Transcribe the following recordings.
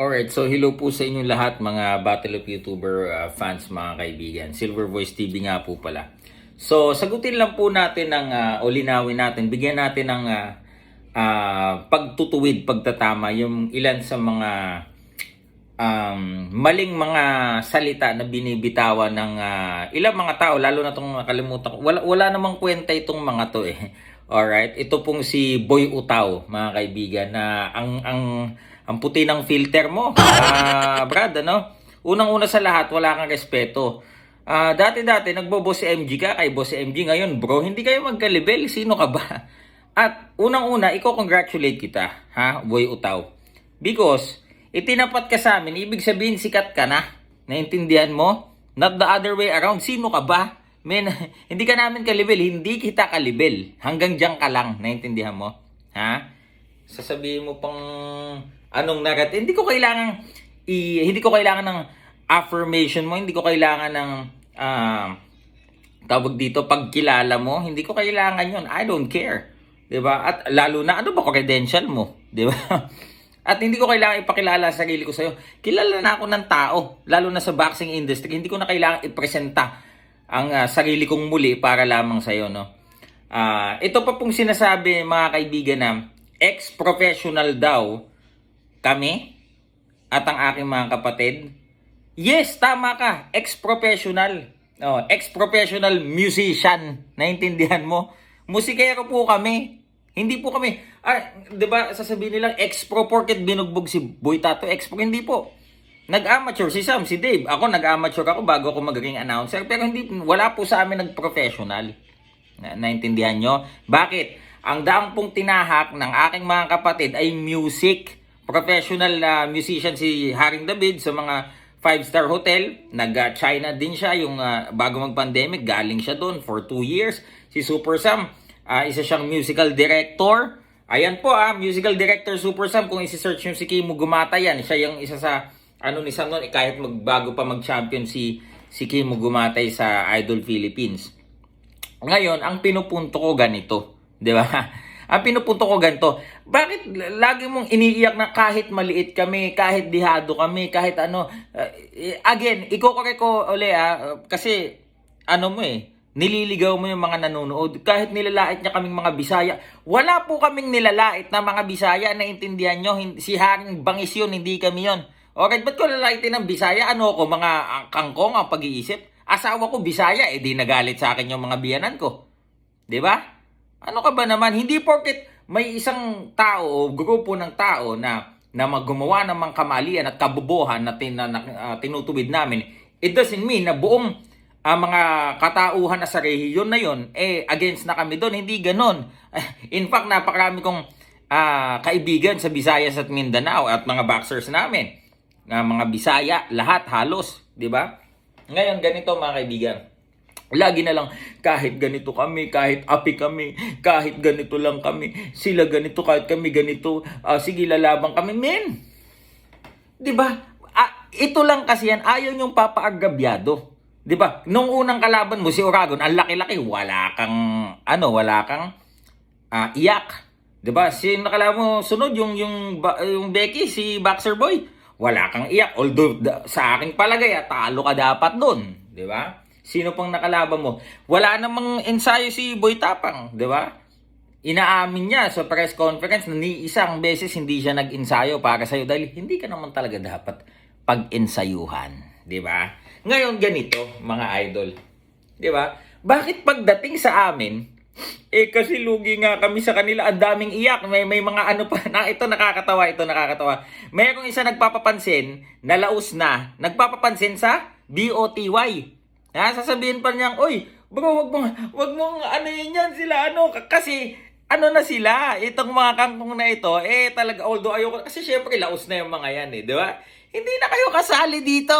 Alright, so hello po sa inyong lahat mga Battle of YouTuber uh, fans mga kaibigan. Silver Voice TV nga po pala. So sagutin lang po natin ng uh, o linawin natin, bigyan natin ng uh, uh, pagtutuwid, pagtatama yung ilan sa mga um, maling mga salita na binibitawan ng uh, ilang mga tao, lalo na itong nakalimutan ko. Wala, wala namang kwenta itong mga to eh. Alright, ito pong si Boy Utaw, mga kaibigan, na ang ang ang puti ng filter mo. Ah, Brad, ano? Unang-una sa lahat, wala kang respeto. Ah, dati-dati nagbobo si MG ka kay boss si MG ngayon, bro, hindi kayo magkalibel. Sino ka ba? At unang-una, iko-congratulate kita, ha, Boy Utaw. Because itinapat ka sa amin, ibig sabihin sikat ka na. Naintindihan mo? Not the other way around. Sino ka ba? Men, hindi ka namin kalibel, hindi kita kalibel. Hanggang diyan ka lang, naintindihan mo? Ha? Sasabihin mo pang anong narrative. Hindi ko kailangan i, hindi ko kailangan ng affirmation mo, hindi ko kailangan ng ah, tawag dito pagkilala mo, hindi ko kailangan 'yon. I don't care. 'Di ba? At lalo na ano ba credential mo, 'di ba? At hindi ko kailangan ipakilala sa sarili ko sa'yo. Kilala na ako ng tao, lalo na sa boxing industry. Hindi ko na kailangan ipresenta ang ah, sarili kong muli para lamang sa'yo, no? Ah, ito pa pong sinasabi mga kaibigan na ex-professional daw kami at ang aking mga kapatid. Yes, tama ka. Ex-professional. Oh, ex-professional musician. Naintindihan mo? Musikero po kami. Hindi po kami, ah, 'di ba, sasabihin nilang ex-pro porket binugbog si Boy Tato, ex-pro hindi po. Nag-amateur si Sam, si Dave. Ako nag-amateur ako bago ako maging announcer, pero hindi wala po sa amin nag-professional. Na, naintindihan nyo? Bakit? Ang daang pong tinahak ng aking mga kapatid ay music. Professional na musician si Haring David sa mga five-star hotel. Nag-China din siya yung ah, bago mag-pandemic. Galing siya doon for two years. Si Super Sam, ah, isa siyang musical director. Ayan po ah, musical director Super Sam. Kung isi-search nyo si Kimo Gumata yan, siya yung isa sa ano ni Sam noon, eh, kahit magbago pa mag-champion si si Kimo Gumatay sa Idol Philippines. Ngayon, ang pinupunto ko ganito, 'di ba? Ang pinupunto ko ganito, bakit lagi mong iniiyak na kahit maliit kami, kahit dihado kami, kahit ano, uh, again, iko-correct ko uli ah, kasi ano mo eh, nililigaw mo yung mga nanonood. Kahit nilalait niya kaming mga Bisaya, wala po kaming nilalait na mga Bisaya, naintindihan nyo, Hin- si Haring Bangis yun, hindi kami yun. Okay, ba't ko lalaitin ng Bisaya? Ano ko, mga ah, kangkong ang pag-iisip? Asawa ko Bisaya, eh di nagalit sa akin yung mga biyanan ko. 'Di ba? Ano ka ba naman? Hindi porket may isang tao o grupo ng tao na na maggumawa ng mga kamalian at kabubuhan na, tin, na, na ah, tinutuwid namin, it doesn't mean na buong ah, mga katauhan na sa rehiyon na yon eh against na kami doon. Hindi ganon. In fact, napakarami kong ah, kaibigan sa Visayas at Mindanao at mga boxers namin. Na mga Bisaya, lahat halos, 'di ba? Ngayon ganito mga kaibigan. Lagi na lang, kahit ganito kami, kahit api kami, kahit ganito lang kami, sila ganito, kahit kami ganito, ah, sige lalabang kami, men. 'Di ba? Ah, ito lang kasi yan, ayaw yung papaagabyado. 'Di ba? Nung unang kalaban mo si Oragon, ang laki-laki, wala kang ano, wala kang ah, iyak. 'Di ba? Si nakalaban mo sunod yung yung yung Becky si Boxer Boy. Wala kang iyak. Although da- sa aking palagay, talo ka dapat doon, 'di ba? Sino pang nakalaban mo? Wala namang ensayo si Boy Tapang, 'di ba? Inaamin niya sa press conference na ni isang beses hindi siya nag-ensayo para sa'yo dahil hindi ka naman talaga dapat pag-ensayuhan, 'di ba? Ngayon ganito, mga idol. 'Di ba? Bakit pagdating sa amin, eh kasi lugi nga kami sa kanila, ang daming iyak, may may mga ano pa na ito nakakatawa, ito nakakatawa. Mayroong isa nagpapapansin na laos na, nagpapapansin sa BOTY. Ha, sasabihin pa niyang, "Oy, bro, wag mo wag mong ano yun yan sila ano kasi ano na sila, itong mga kangkong na ito, eh talaga, although ayoko, kasi syempre laos na yung mga yan eh, di ba? Hindi na kayo kasali dito.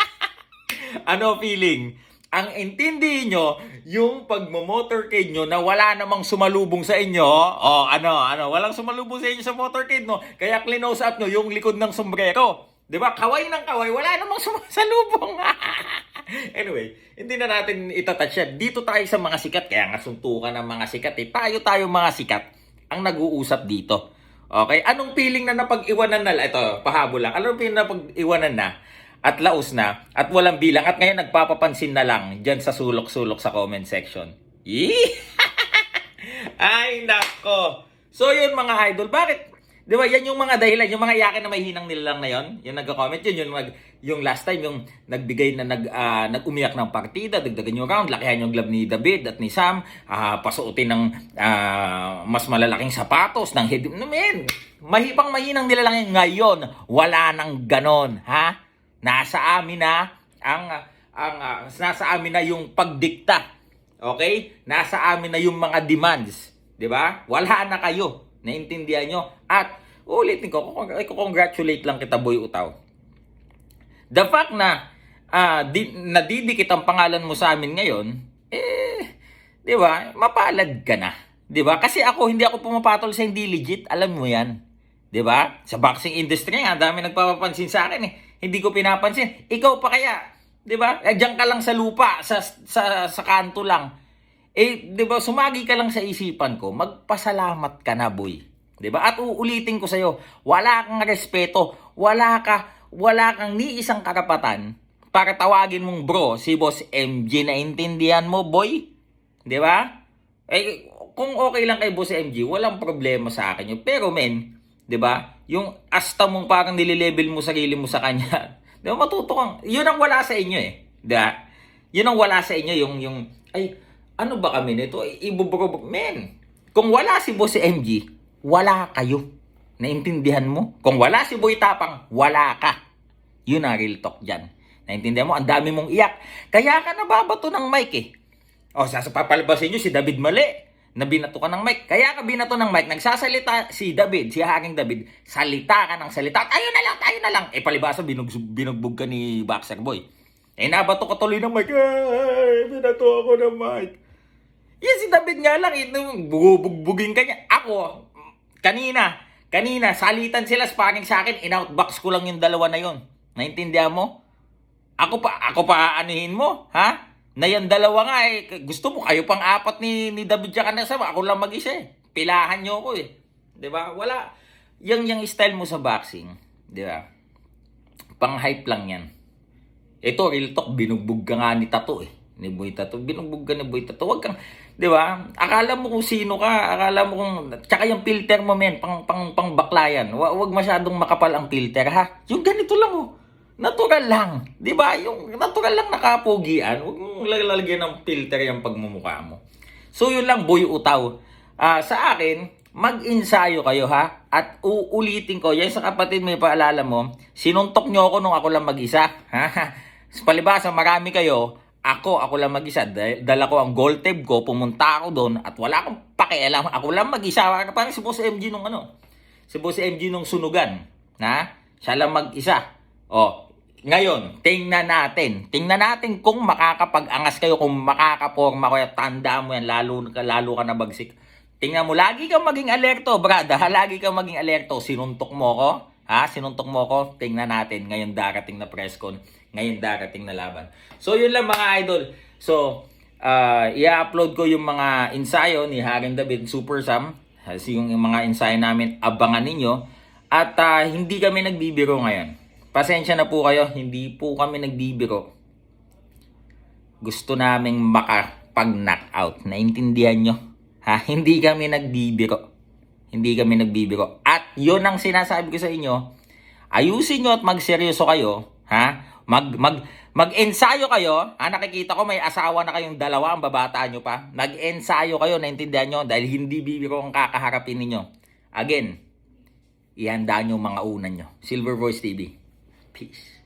ano feeling? Ang intindi nyo, yung pagmo-motorcade nyo na wala namang sumalubong sa inyo, o ano, ano, walang sumalubong sa inyo sa motorcade no, kaya clinose up nyo yung likod ng sombrero. Di ba? Kaway ng kaway, wala namang sumasalubong. anyway, hindi na natin itatouch yan. Dito tayo sa mga sikat, kaya nga suntukan ng mga sikat eh. Tayo tayo mga sikat ang nag-uusap dito. Okay? Anong feeling na napag-iwanan na, ito, pahabol lang. Anong feeling na napag-iwanan na at laos na at walang bilang at ngayon nagpapapansin na lang dyan sa sulok-sulok sa comment section. Yee! Ay, nako. So, yun mga idol. Bakit? Di ba, yan yung mga dahilan, yung mga yakin na may hinang nilalang na yon, yung nagko-comment yun, yung, mag, yung last time, yung nagbigay na nag, ah, nag-umiyak ng partida, dagdagan yung round, lakihan yung glove ni David at ni Sam, ah, pasuotin ng ah, mas malalaking sapatos, ng head, no, men, mahipang mahinang nilalang yun. ngayon, wala nang ganon, ha? Nasa amin na, ang, ang, ah, nasa amin na yung pagdikta, Okay? Nasa amin na yung mga demands. Di ba? Wala na kayo. Naintindihan nyo? At, ulitin ko, congratulate lang kita, Boy Utaw. The fact na ah, di, nadidikit ang pangalan mo sa amin ngayon, eh, di ba? Mapalad ka na. Di ba? Kasi ako, hindi ako pumapatol sa hindi legit. Alam mo yan. Di ba? Sa boxing industry nga, dami nagpapapansin sa akin eh. Hindi ko pinapansin. Ikaw pa kaya, 'di ba? Eh, diyan ka lang sa lupa, sa sa sa kanto lang. Eh, 'di ba, sumagi ka lang sa isipan ko, magpasalamat ka na, boy. 'Di ba? At uulitin ko sa iyo, wala kang respeto, wala ka wala kang ni isang karapatan para tawagin mong bro si Boss MG na intindihan mo, boy. 'Di ba? Eh kung okay lang kay Boss MG, walang problema sa akin yun. Pero men, 'di ba? Yung asta mong parang nililabel mo sarili mo sa kanya. 'Di ba? Matuto kang. 'Yun ang wala sa inyo eh. 'Di ba? 'Yun ang wala sa inyo yung yung ay ano ba kami nito? Ibubro men. Kung wala si Boss MG, wala kayo. Naintindihan mo? Kung wala si Boy Tapang, wala ka. Yun ang real talk dyan. Naintindihan mo? Ang dami mong iyak. Kaya ka nababato ng mic eh. O, sa papalabasin nyo si David Mali na binato ka ng mic. Kaya ka binato ng mic, nagsasalita si David, si Haring David, salita ka ng salita. Tayo na lang, tayo na lang. Eh, palibasa, binug, binugbog ka ni Boxer Boy. Eh, nabato ka tuloy ng mic. Ay, binato ako ng mic. Yan si David nga lang, ito, bubugbugin ka niya. Ako, kanina, kanina, salitan sila sparring sa akin, in-outbox ko lang yung dalawa na yon. Naintindihan mo? Ako pa, ako pa anuhin mo, ha? Na yan dalawa nga eh, gusto mo, kayo pang apat ni, ni David tsaka na sama, ako lang mag-isa eh. Pilahan nyo ako eh. ba? Wala, yung, yung style mo sa boxing, 'di ba? Pang-hype lang yan. Ito, real talk, binugbog ka nga ni Tato eh. Ni Boy Tato. Binugbog ka ni Boy Tato. Huwag kang, di ba? Akala mo kung sino ka. Akala mo kung, tsaka yung filter mo men, pang, pang, pang baklayan. Huwag, huwag masyadong makapal ang filter ha. Yung ganito lang oh. Natural lang. Di ba? Yung natural lang nakapugian. Huwag mong lalagyan ng filter yung pagmumukha mo. So yun lang, Boy Utaw. Ah, sa akin, mag-ensayo kayo ha. At uulitin ko, yan sa kapatid mo, paalala mo, sinuntok nyo ako nung ako lang mag-isa. Palibasa, marami kayo. Ako, ako lang mag-isa. Dal- Dala ko ang gold tape ko, pumunta ako doon at wala akong pakialam. Ako lang mag-isa. Parang si Boss MG nung ano. Si Boss MG nung sunugan. Na? Siya lang mag-isa. O, ngayon, tingnan natin. Tingnan natin kung makakapag-angas kayo, kung makakaporma kayo. Tanda mo yan, lalo, lalo ka na bagsik. Tingnan mo, lagi kang maging alerto, brada. Ha? Lagi kang maging alerto. Sinuntok mo ko. Ha? Sinuntok mo ko. Tingnan natin. Ngayon darating na press con. Ngayon darating na laban. So, yun lang mga idol. So, uh, i-upload ko yung mga ensayo ni Haring David Super Sam. Kasi yung mga ensayo namin, abangan ninyo. At ah, hindi kami nagbibiro ngayon. Pasensya na po kayo, hindi po kami nagbibiro. Gusto naming makapag-knockout. Naintindihan nyo? Ha? Hindi kami nagbibiro. Hindi kami nagbibiro. At yun ang sinasabi ko sa inyo, ayusin nyo at magseryoso kayo. Ha? Mag, mag, mag-ensayo kayo. Ha? Nakikita ko may asawa na kayong dalawa, ang babata nyo pa. Nag-ensayo kayo, naintindihan nyo? Dahil hindi bibiro ang kakaharapin ninyo. Again, ihanda nyo mga unan nyo. Silver Voice TV. Peace.